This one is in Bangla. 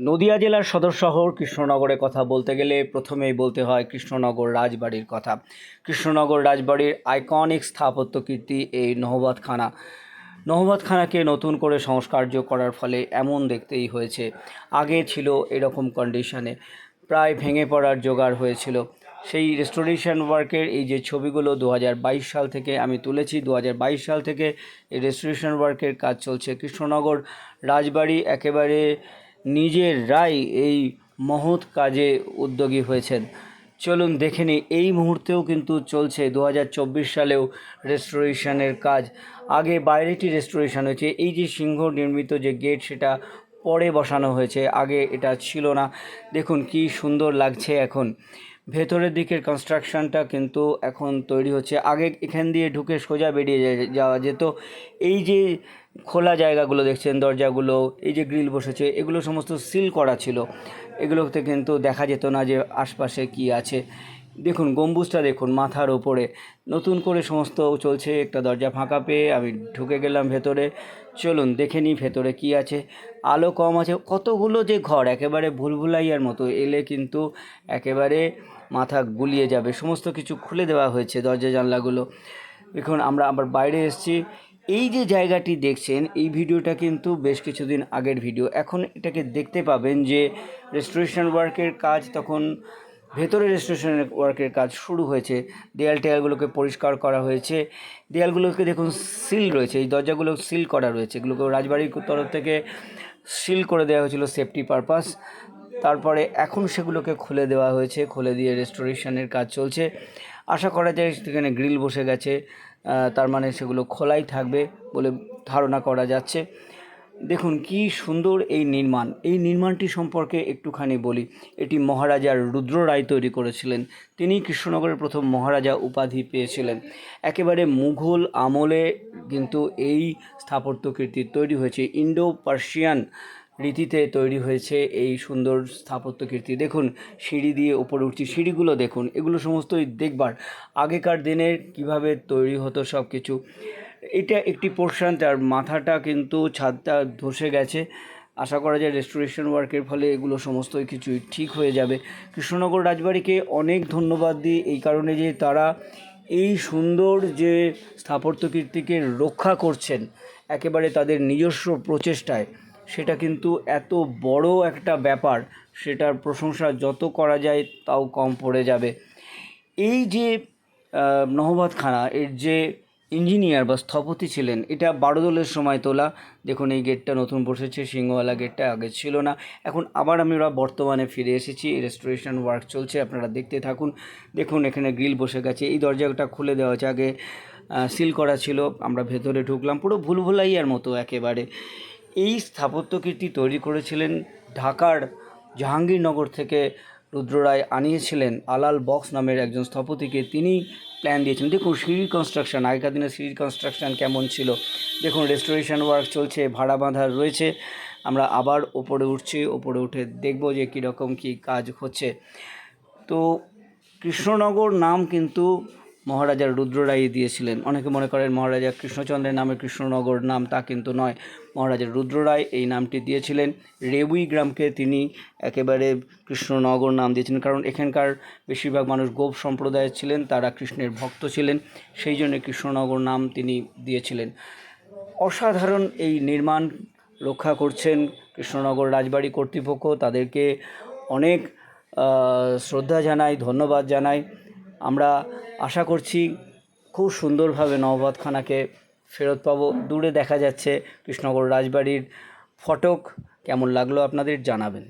নদিয়া জেলার সদর শহর কৃষ্ণনগরের কথা বলতে গেলে প্রথমেই বলতে হয় কৃষ্ণনগর রাজবাড়ির কথা। কৃষ্ণনগর রাজবাড়ির আইকনিক স্থাপত্য কীর্তি এই নহবতখানা। নহবতখানাকে নতুন করে সংস্কার্য করার ফলে এমন দেখতেই হয়েছে। আগে ছিল এরকম কন্ডিশনে প্রায় ভেঙে পড়ার জোগাড় হয়েছিল। সেই রেস্টোরেশন ওয়ার্কের এই যে ছবিগুলো দু হাজার বাইশ সাল থেকে আমি তুলেছি দু হাজার বাইশ সাল থেকে এই রেস্টোরেশন ওয়ার্কের কাজ চলছে। কৃষ্ণনগর রাজবাড়ি একেবারে নিজেরাই এই মহৎ কাজে উদ্যোগী হয়েছেন। চলুন দেখে নিই, এই মুহূর্তেও কিন্তু চলছে দু হাজার চব্বিশ সালেও রেস্টোরেশনের কাজ। আগে বাইরেটি রেস্টোরেশন হয়েছে, এই যে সিংহ নির্মিত যে গেট সেটা পরে বসানো হয়েছে, আগে এটা ছিল না। দেখুন কি সুন্দর লাগছে এখন। ভেতরের দিকের কনস্ট্রাকশনটা কিন্তু এখন তৈরি হচ্ছে। আগে এখান দিয়ে ঢুকে সোজা বেরিয়ে যাওয়া যেত। এই যে খোলা জায়গাগুলো দেখছেন, দরজাগুলো, এই যে গ্রিল বসেছে, এগুলো সমস্ত সিল করা ছিল। এগুলোতে কিন্তু দেখা যেত না যে আশপাশে কি আছে। দেখুন, গম্বুজটা দেখুন, মাথার ওপরে। নতুন করে সমস্ত চলছে, একটা দরজা ফাঁকা পেয়ে আমি ঢুকে গেলাম ভেতরে। চলুন, দেখে নিই ভেতরে কি আছে। আলো কম আছে, কতগুলো যে ঘর, একেবারে ভুলভুলাইয়ার মতো। এলে কিন্তু একেবারে মাথা গুলিয়ে যাবে। সমস্ত কিছু খুলে দেওয়া হয়েছে দরজা জানলাগুলো। দেখুন, আমরা আবার বাইরে এসেছি। এই যে জায়গাটি দেখছেন, এই ভিডিওটা কিন্তু বেশ কিছুদিন আগের ভিডিও। এখন এটাকে দেখতে পাবেন যে রেস্টোরেশন ওয়ার্কের কাজ তখন, ভেতরে রেস্টোরেশন ওয়ার্কের কাজ শুরু হয়েছে। দেয়াল টেয়ালগুলোকে পরিষ্কার করা হয়েছে। দেয়ালগুলোকে দেখুন সিল রয়েছে। এই দরজাগুলো সিল করা রয়েছে। এগুলোকে রাজবাড়ির তরফ থেকে সিল করে দেওয়া হয়েছিল সেফটি পারপাস তারপরে এখন সেগুলোকে খুলে দেওয়া হয়েছে। খুলে দিয়ে রেস্টোরেশনের কাজ চলছে। আশা করা যায় সেখানে গ্রিল বসে গেছে তার মানে সেগুলো খোলাই থাকবে বলে ধারণা করা যাচ্ছে। দেখুন কি সুন্দর এই নির্মাণ। এই নির্মাণটি সম্পর্কে একটুখানি বলি। এটি মহারাজা রুদ্র রায় তৈরি করেছিলেন। তিনি কৃষ্ণনগরের প্রথম মহারাজা উপাধি পেয়েছিলেন। একেবারে মুঘল আমলে কিন্তু এই স্থাপত্য কীর্তি তৈরি হয়েছে। ইন্ডো পার্সিয়ান রীতিতে তৈরি হয়েছে এই সুন্দর স্থাপত্য কীর্তি। দেখুন, সিঁড়ি দিয়ে উপরে উঠছি, সিঁড়িগুলো দেখুন, এগুলো সমস্তই দেখবার। আগেকার দিনের কীভাবে তৈরি হতো সব কিছু এটা একটি পোর্শন তার মাথাটা কিন্তু ছাদটা ধসে গেছে। আশা করা যায় রেস্টোরেশন ওয়ার্কের ফলে এগুলো সমস্তই কিছুই ঠিক হয়ে যাবে। কৃষ্ণনগর রাজবাড়িকে অনেক ধন্যবাদ দিই, এই কারণে যে তারা এই সুন্দর যে স্থাপত্য কীর্তিকে রক্ষা করছেন, একেবারে তাদের নিজস্ব প্রচেষ্টায়। সেটা কিন্তু এত বড় একটা ব্যাপার, সেটার প্রশংসা যত করা যায় তাও কম পড়ে যাবে। এই যে নহবতখানা এর যে ইঞ্জিনিয়ার বা স্থপতি ছিলেন, এটা বারোদলের সময় তোলা। দেখুন, এই গেটটা নতুন বসেছে, সিংহওয়ালা গেটটা আগে ছিল না। এখন আবার আমরা বর্তমানে ফিরে এসেছি, রেস্টোরেশন ওয়ার্ক চলছে, আপনারা দেখতে থাকুন। দেখুন, এখানে গ্রিল বসে গেছে, এই দরজাটা খুলে দেওয়া হয়েছে। আগে সিল করা ছিল, আমরা ভেতরে ঢুকলাম, পুরো ভুলভুলাইয়ার মতো একেবারে। এই স্থাপত্য কীর্তি তৈরি করেছিলেন ঢাকার জাহাঙ্গীরনগর থেকে রুদ্ররায় আনিয়েছিলেন আলাল বক্স নামের একজন স্থপতিকে তিনি প্ল্যান দিয়েছিলেন। দেখুন সিঁড়ি কনস্ট্রাকশন আগেকার দিনে সিঁড়ি কনস্ট্রাকশন কেমন ছিল। দেখুন রেস্টোরেশন ওয়ার্ক চলছে, ভাড়া বাঁধা রয়েছে। আমরা আবার ওপরে উঠছি, ওপরে উঠে দেখব যে কীরকম কী কাজ হচ্ছে। তো কৃষ্ণনগর নাম কিন্তু মহারাজা রুদ্ররায় দিয়েছিলেন। অনেকে মনে করেন মহারাজা কৃষ্ণচন্দ্রের নামে কৃষ্ণনগর নাম তা কিন্তু নয়। মহারাজা রুদ্ররায় এই নামটি দিয়েছিলেন। রেবুই গ্রামকে তিনি একেবারে কৃষ্ণনগর নাম দিয়েছিলেন। কারণ এখানকার বেশিরভাগ মানুষ গোপ সম্প্রদায়ের ছিলেন, তারা কৃষ্ণের ভক্ত ছিলেন, সেই জন্য কৃষ্ণনগর নাম তিনি দিয়েছিলেন। অসাধারণ এই নির্মাণ রক্ষা করছেন কৃষ্ণনগর রাজবাড়ি কর্তৃপক্ষ। তাদেরকে অনেক শ্রদ্ধা জানাই, ধন্যবাদ জানাই। আমরা আশা করছি খুব সুন্দরভাবে নববতখানাকে ফেরত পাবো। দূরে দেখা যাচ্ছে কৃষ্ণগড় রাজবাড়ির ফটক। কেমন লাগল আপনাদের জানাবেন।